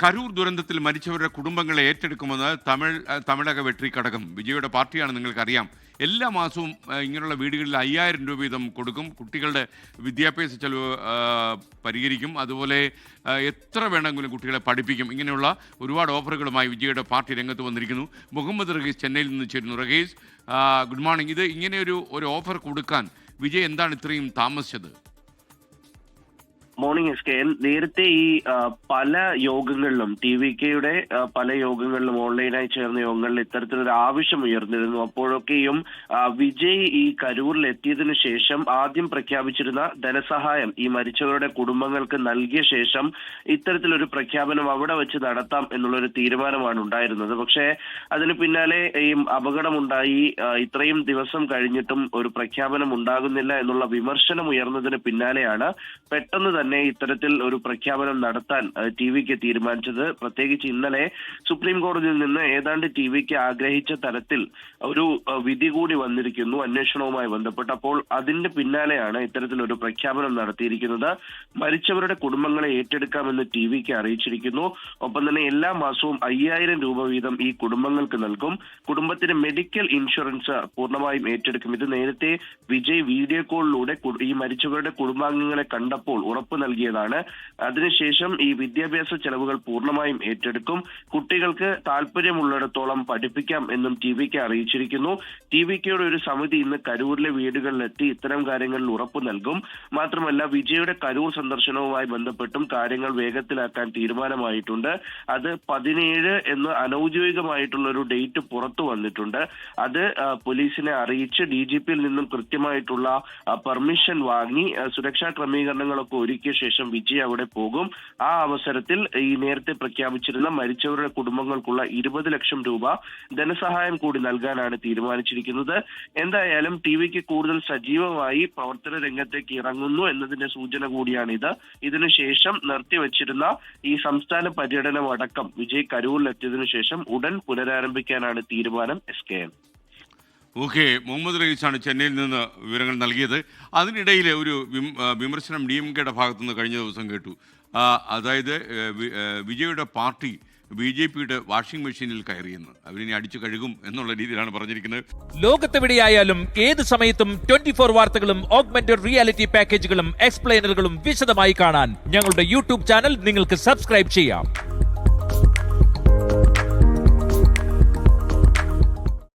കരൂർ ദുരന്തത്തിൽ മരിച്ചവരുടെ കുടുംബങ്ങളെ ഏറ്റെടുക്കുമെന്ന് തമിഴ് തമിഴക വെട്രി ഘടകം വിജയുടെ പാർട്ടിയാണ് നിങ്ങൾക്കറിയാം. എല്ലാ മാസവും ഇങ്ങനെയുള്ള വീടുകളിൽ അയ്യായിരം രൂപ വീതം കൊടുക്കും. കുട്ടികളുടെ വിദ്യാഭ്യാസ ചെലവ് പരിഹരിക്കും. അതുപോലെ എത്ര വേണമെങ്കിലും കുട്ടികളെ പഠിപ്പിക്കും. ഇങ്ങനെയുള്ള ഒരുപാട് ഓഫറുകളുമായി വിജയുടെ പാർട്ടി രംഗത്ത് വന്നിരിക്കുന്നു. മുഹമ്മദ് റഹീസ് ചെന്നൈയിൽ നിന്ന് ചേരുന്നു. Rahees good morning. ഇത് ഇങ്ങനെയൊരു ഒരു ഓഫർ കൊടുക്കാൻ വിജയ് എന്താണ് ഇത്രയും താമസിച്ചത്? മോർണിംഗ് എസ് കെ നേരത്തെ ഈ പല യോഗങ്ങളിലും ടി വി കെയുടെ പല യോഗങ്ങളിലും ഓൺലൈനായി ചേർന്ന യോഗങ്ങളിൽ ഇത്തരത്തിലൊരു ആവശ്യം ഉയർന്നിരുന്നു. അപ്പോഴൊക്കെയും വിജയ് ഈ കരൂരിൽ എത്തിയതിനു ശേഷം ആദ്യം പ്രഖ്യാപിച്ചിരുന്ന ധനസഹായം ഈ മരിച്ചവരുടെ കുടുംബങ്ങൾക്ക് നൽകിയ ശേഷം ഇത്തരത്തിലൊരു പ്രഖ്യാപനം അവിടെ വെച്ച് നടത്താം എന്നുള്ളൊരു തീരുമാനമാണ് ഉണ്ടായിരുന്നത്. പക്ഷേ അതിന് പിന്നാലെ ഈ അപകടമുണ്ടായി. ഇത്രയും ദിവസം കഴിഞ്ഞിട്ടും ഒരു പ്രഖ്യാപനം ഉണ്ടാകുന്നില്ല എന്നുള്ള വിമർശനം ഉയർന്നതിന് പിന്നാലെയാണ് പെട്ടെന്ന് തന്നെ ഇത്തരത്തിൽ ഒരു പ്രഖ്യാപനം നടത്താൻ ടി വിക്ക് തീരുമാനിച്ചത്. പ്രത്യേകിച്ച് ഇന്നലെ സുപ്രീം കോടതിയിൽ നിന്ന് ഏതാണ്ട് ടി വിക്ക് ആഗ്രഹിച്ച തരത്തിൽ ഒരു വിധി കൂടി വന്നിരിക്കുന്നു അന്വേഷണവുമായി ബന്ധപ്പെട്ട്. അപ്പോൾ അതിന്റെ പിന്നാലെയാണ് ഇത്തരത്തിൽ ഒരു പ്രഖ്യാപനം നടത്തിയിരിക്കുന്നത്. മരിച്ചവരുടെ കുടുംബങ്ങളെ ഏറ്റെടുക്കാമെന്ന് ടി വിക്ക് അറിയിച്ചിരിക്കുന്നു. ഒപ്പം തന്നെ എല്ലാ മാസവും അയ്യായിരം രൂപ വീതം ഈ കുടുംബങ്ങൾക്ക് നൽകും. കുടുംബത്തിന് മെഡിക്കൽ ഇൻഷുറൻസ് പൂർണമായും ഏറ്റെടുക്കും. ഇത് നേരത്തെ വിജയ് വീഡിയോ കോളിലൂടെ ഈ മരിച്ചവരുടെ കുടുംബാംഗങ്ങളെ കണ്ടപ്പോൾ ഉറപ്പ് നൽകിയതാണ്. അതിനുശേഷം ഈ വിദ്യാഭ്യാസ ചെലവുകൾ പൂർണമായും ഏറ്റെടുക്കും. കുട്ടികൾക്ക് താല്പര്യമുള്ളിടത്തോളം പഠിപ്പിക്കാം എന്നും ടി വിക്ക് അറിയിച്ചിരിക്കുന്നു. ടി വിക്കയുടെ ഒരു സമിതി ഇന്ന് കരൂരിലെ വീടുകളിലെത്തി ഇത്തരം കാര്യങ്ങളിൽ ഉറപ്പു നൽകും. മാത്രമല്ല വിജയുടെ കരൂർ സന്ദർശനവുമായി ബന്ധപ്പെട്ടും കാര്യങ്ങൾ വേഗത്തിലാക്കാൻ തീരുമാനമായിട്ടുണ്ട്. അത് പതിനേഴ് എന്ന് അനൌദ്യോഗികമായിട്ടുള്ള ഒരു ഡേറ്റ് പുറത്തു വന്നിട്ടുണ്ട്. അത് പോലീസിനെ അറിയിച്ച് ഡി ജി പിയിൽ നിന്നും കൃത്യമായിട്ടുള്ള പെർമിഷൻ വാങ്ങി സുരക്ഷാ ക്രമീകരണങ്ങളൊക്കെ ഒരുക്കിയ ശേഷം വിജയ് അവിടെ പോകും. ആ അവസരത്തിൽ ഈ നേരത്തെ പ്രഖ്യാപിച്ചിരുന്ന മരിച്ചവരുടെ കുടുംബങ്ങൾക്കുള്ള ഇരുപത് ലക്ഷം രൂപ ധനസഹായം കൂടി നൽകാനാണ് തീരുമാനിച്ചിരിക്കുന്നത്. എന്തായാലും ടി വിക്ക് കൂടുതൽ സജീവമായി പ്രവർത്തന രംഗത്തേക്ക് ഇറങ്ങുന്നു എന്നതിന്റെ സൂചന കൂടിയാണിത്. ഇതിനുശേഷം നിർത്തിവച്ചിരുന്ന ഈ സംസ്ഥാന പര്യടനം അടക്കം വിജയ് കരൂരിലെത്തിയതിനു ശേഷം ഉടൻ പുനരാരംഭിക്കാനാണ് തീരുമാനം S K N okay Muhammad റഹീസാണ് ചെന്നൈയിൽ നിന്ന് വിവരങ്ങൾ നൽകിയത്. അതിനിടയിൽ ഒരു വിമർശനം ഡി എം കെയുടെ ഭാഗത്തുനിന്ന് കഴിഞ്ഞ ദിവസം കേട്ടു. അതായത് വിജയുടെ പാർട്ടി ബി ജെ പിയുടെ വാഷിംഗ് മെഷീനിൽ കയറിയെന്ന്. അവരിനി അടിച്ചു കഴുകും എന്നുള്ള രീതിയിലാണ് പറഞ്ഞിരിക്കുന്നത്. ലോകത്തെവിടെയായാലും ഏത് സമയത്തും ട്വന്റി ഫോർ വാർത്തകളും ഓഗ്മെന്റഡ് റിയാലിറ്റി പാക്കേജുകളും എക്സ്പ്ലെയിനറുകളും വിശദമായി കാണാൻ ഞങ്ങളുടെ യൂട്യൂബ് ചാനൽ നിങ്ങൾക്ക് സബ്സ്ക്രൈബ് ചെയ്യാം.